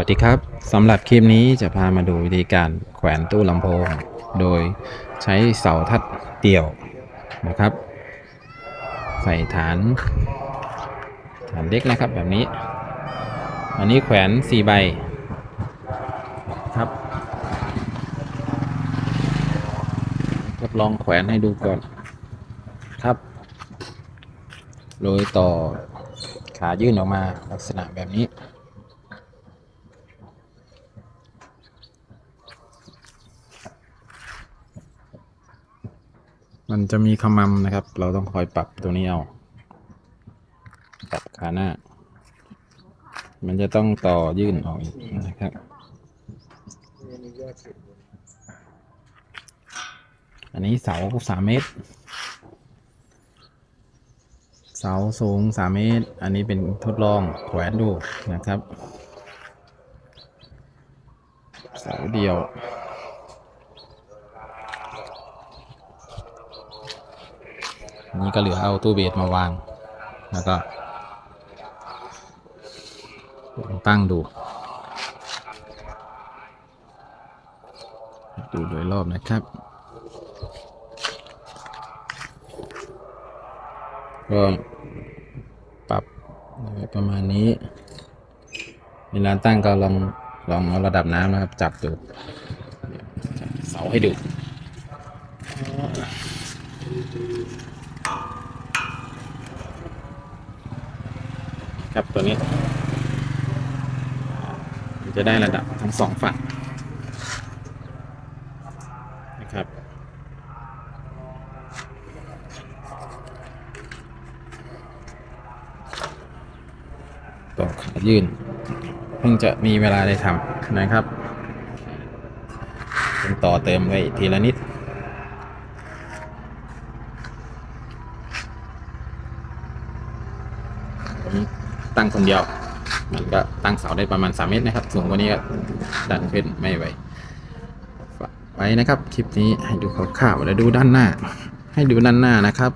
สวัสดีครับสำหรับคลิปนี้จะพามาดูวิธีการแขวนตู้ลำโพง โดยใช้เสาทัดเดี่ยวนะครับ ใส่ฐาน ฐานเล็กนะครับแบบนี้ อันนี้แขวน4ใบครับทดลองแขวนให้ดูก่อนครับ โดยต่อขายื่นออกมาลักษณะแบบนี้ มันจะมีขมำนะครับ เราต้องคอยปรับตัวนี้เอา ปรับขาหน้า มันจะต้องต่อยื่นออกอีกนะครับ อันนี้เสาสามเมตร เสาสูงสามเมตร อันนี้เป็นทดลองแขวนดูนะครับ เสาเดียว นี้ก็เหลือเอาตู้เบสมาวาง แล้วก็ ตั้งดู ดูโดยรอบนะครับ ก็ปรับประมาณนี้เวลาตั้งก็ลองลองเอาระดับน้ำนะครับ จับดูเสาให้ดู ครับตัวนี้มันจะได้ระดับทั้งสองฝั่งนะครับ ต่อขายื่น เพิ่งจะมีเวลาได้ทำนะครับเป็นต่อเติมไปทีละนิดผม ตั้งคนเดียว มันก็ตั้งเสาได้ประมาณ 3 เมตรนะครับ สูงกว่านี้ก็ดันขึ้นไม่ไหวไว้นะครับ คลิปนี้ให้ดูคร่าวๆแล้วดูด้านหน้า ให้ดูด้านหน้านะครับ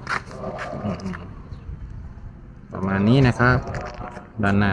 ประมาณนี้นะครับ ด้านหน้า